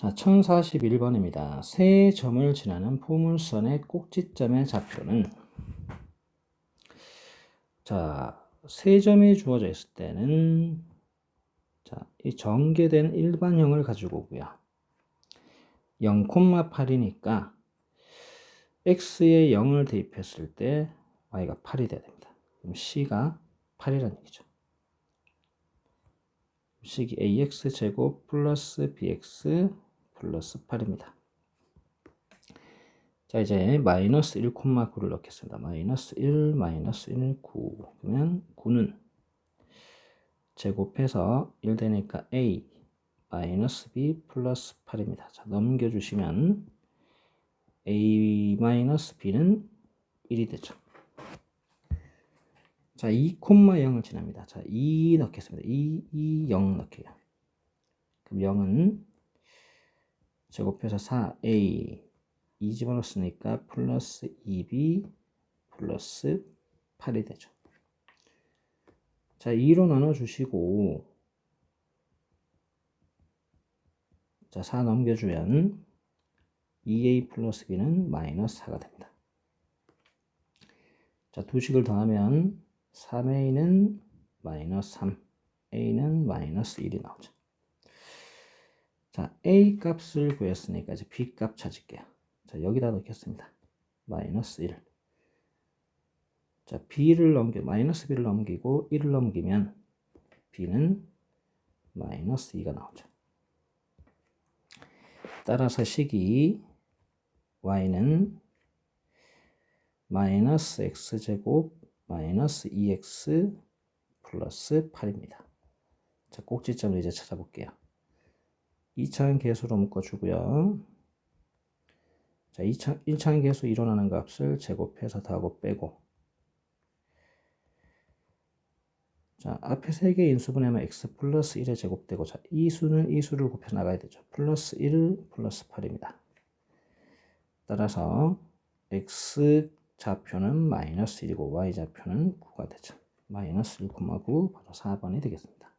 자, 1041번입니다. 세 점을 지나는 포물선의 꼭지점의 좌표는 자, 세 점이 주어져 있을 때는 자, 이 전개된 일반형을 가지고 오고요. 0,8이니까 x에 0을 대입했을 때 y가 8이 돼야 됩니다. 그럼 c가 8이라는 얘기죠. 식이 ax 제곱 플러스 bx 플러스 8입니다. 자 이제 마이너스 1,9를 넣겠습니다. 마이너스 1 마이너스 1 9 그러면 9는 제곱해서 1 되니까 a 마이너스 b 플러스 8입니다. 자 넘겨주시면 a 마이너스 b는 1이 되죠. 자, 2,0을 지납니다. 자, 2 넣겠습니다. 2, 2, 0 넣게요. 그럼 0은 제곱해서 4a 2 집어넣었으니까 플러스 2b 플러스 8이 되죠. 자, 2로 나눠주시고 자, 4 넘겨주면 2a 플러스 b는 마이너스 4가 됩니다. 자, 두 식을 더하면 3a는 마이너스 3, a는 마이너스 1이 나오죠. 자, a 값을 구했으니까 이제 b 값 찾을게요. 자, 여기다 넣겠습니다. 마이너스 1. 자, b를 넘겨 마이너스 b를 넘기고 1을 넘기면 b는 마이너스 2가 나오죠. 따라서 식이 y는 마이너스 x제곱 마이너스 2x 플러스 8입니다. 자, 꼭지점을 이제 찾아볼게요. 2차원 계수로 묶어주고요. 자, 2차, 1차원 계수 일어나는 값을 제곱해서 더하고 빼고 자, 앞에 세 개의 인수분해하면 x 플러스 1에 제곱되고 자, 이 수는 이 수를 곱해 나가야 되죠. 플러스 1 플러스 8입니다. 따라서 x 좌표는 마이너스 1이고 y 좌표는 9가 되죠. 마이너스 1,9 바로 4번이 되겠습니다.